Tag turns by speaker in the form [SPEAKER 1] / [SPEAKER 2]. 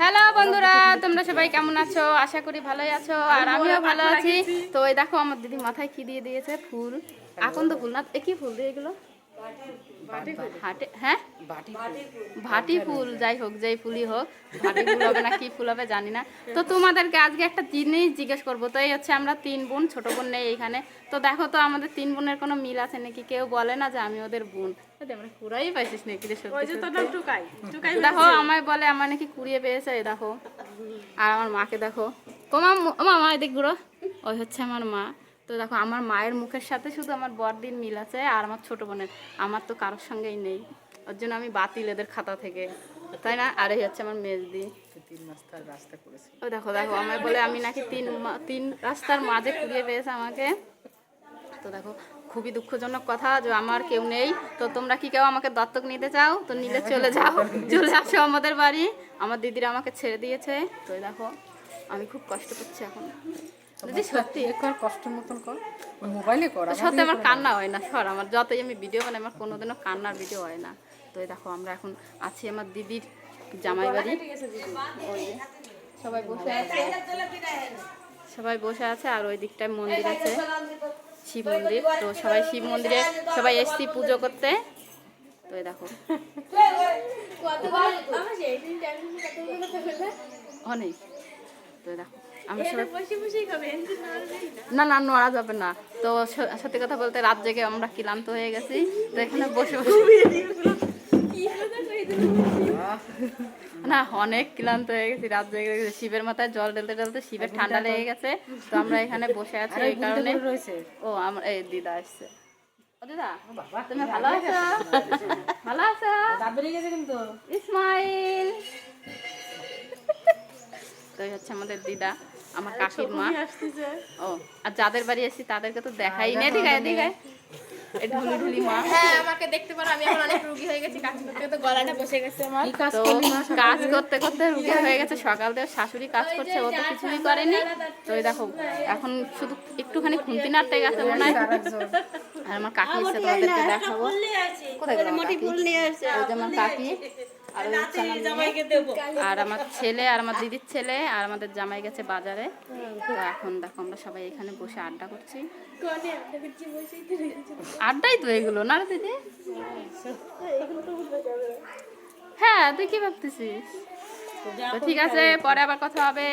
[SPEAKER 1] Hello বন্ধুরা তোমরা সবাই কেমন আছো? আশা করি ভালোই আছো আর আমিও ভালো আছি। তো এই দেখো আমার দিদি মাথায় কি দিয়ে দিয়েছে? ফুল। এখন তো ফুল না কি ফুল দিয়ে এগুলো? হাটে হ্যাঁ? ভাটি ফুল। যাই হোক যেই ফুলই হোক ভাটি ফুল হবে না কি ফুল হবে জানি না। তো তোমাদেরকে আজকে একটা জিনিস জিজ্ঞেস করব। তো এই হচ্ছে আমরা তিন বোন ছোট বোন নেই এখানে। তো দেখো তো আমাদের তিন বোনের কোনো মিল আছে নাকি? কেউ বলে না যে আমি ওদের বোন। আমরা পুরাই পাইছিস নাকি রে সত্যি। দেখো আমায় বলে আমার নাকি কুড়িয়ে পেয়েছে দেখো। আর আমার মাকে দেখো। তোমার মা এদিক ঘুরো। ওই হচ্ছে আমার মা। তো দেখো আমার মায়ের মুখের সাথে শুধু আমার বড়দিন মিল আছে আর আমার ছোট বোনের। আমার তো কারোর সঙ্গেই নেই। ওর জন্য আমি বাতিল এদের খাতা থেকে। তাই না? আর এই হচ্ছে আমার মেজদি।
[SPEAKER 2] তিন মাস রাস্তা করেছি।
[SPEAKER 1] ও দেখো দেখো আমায় বলে আমি নাকি তিন তিন রাস্তার মাঝে কুড়িয়ে পেয়েছে আমাকে। তো দেখো খুবই দুঃখজনক কথা যে আমার কেউ নেই। তো তোমরা কি কেউ আমাকে দত্তক নিতে চাও? তো নিলে চলে যাও। চলে আসো আমাদের বাড়ি। আমার দিদিরা আমাকে ছেড়ে দিয়েছে। তো দেখো আমি খুব কষ্ট করছি এখন। দিদি সত্যি
[SPEAKER 2] এ কর কষ্ট মতন কর। মোবাইলে কর
[SPEAKER 1] সত্যি আমার কান্না হয় না সর আমার যতই আমি ভিডিও বানাই আমার কোনোদিনও কান্নার ভিডিও হয় না। তো এই দেখো আমরা এখন আছি আমার দিদির জামাই বাড়ি সবাই বসে আছে। সবাই বসে আছে আর ওই দিকটায় মন্দির আছে শিব মন্দির। তো সবাই শিব মন্দিরে সবাই এসছি পুজো করতে। তো এই দেখো। অনেক। তো দেখো। আমরা না না নড়া যাবে না। তো সত্যি কথা বলতে রাত জেগে আমরা ক্লান্ত হয়ে গেছি। তো এখানে বসে বসে না অনেক ক্লান্ত হয়ে গেছি রাত জেগে গেছি। শিবের মাথায় জল ঢেলতে ঢেলতে শিবের ঠান্ডা লেগে গেছে। তো আমরা এখানে বসে আছি এই কারণে।
[SPEAKER 2] রয়েছে।
[SPEAKER 1] ও আমার এই দিদা আসছে। দিদা তুমি ভালো আছো? ভালো আছো?
[SPEAKER 2] কিন্তু।
[SPEAKER 1] ইসমাইল। তো এই হচ্ছে আমাদের দিদা। আমার কাকির মা। ও আর যাদের বাড়ি এসেছি তাদেরকে তো দেখাই না এদিকে এদিকে এই ঢুলি ঢুলি মা।
[SPEAKER 3] হ্যাঁ আমাকে দেখতে পারো আমি এখন অনেক রুগী হয়ে গেছি কাজ করতে করতে গলাটা বসে গেছে আমার।
[SPEAKER 2] কাজ
[SPEAKER 1] তো
[SPEAKER 2] করলি মা
[SPEAKER 1] কাজ করতে করতে রুগী হয়ে গেছে সকাল থেকে শাশুড়ি কাজ করছে ও তো কিছুই করেনি। তো দেখো এখন শুধু একটুখানি খুন্তি নাড়তে গেছে মনে হয়। আর আমার কাকি এসে তোমাদেরকে দেখাবো। কোথায় আমার কাকি? আর আমার ছেলে আর আমার দিদির ছেলে আর আমাদের জামাই গেছে বাজারে। তো এখন দেখো আমরা সবাই এখানে বসে আড্ডা করছি। আড্ডাই তো এগুলো না দিদি? হ্যাঁ তুই কি ভাবতেছিস? তো ঠিক আছে পরে আবার কথা হবে।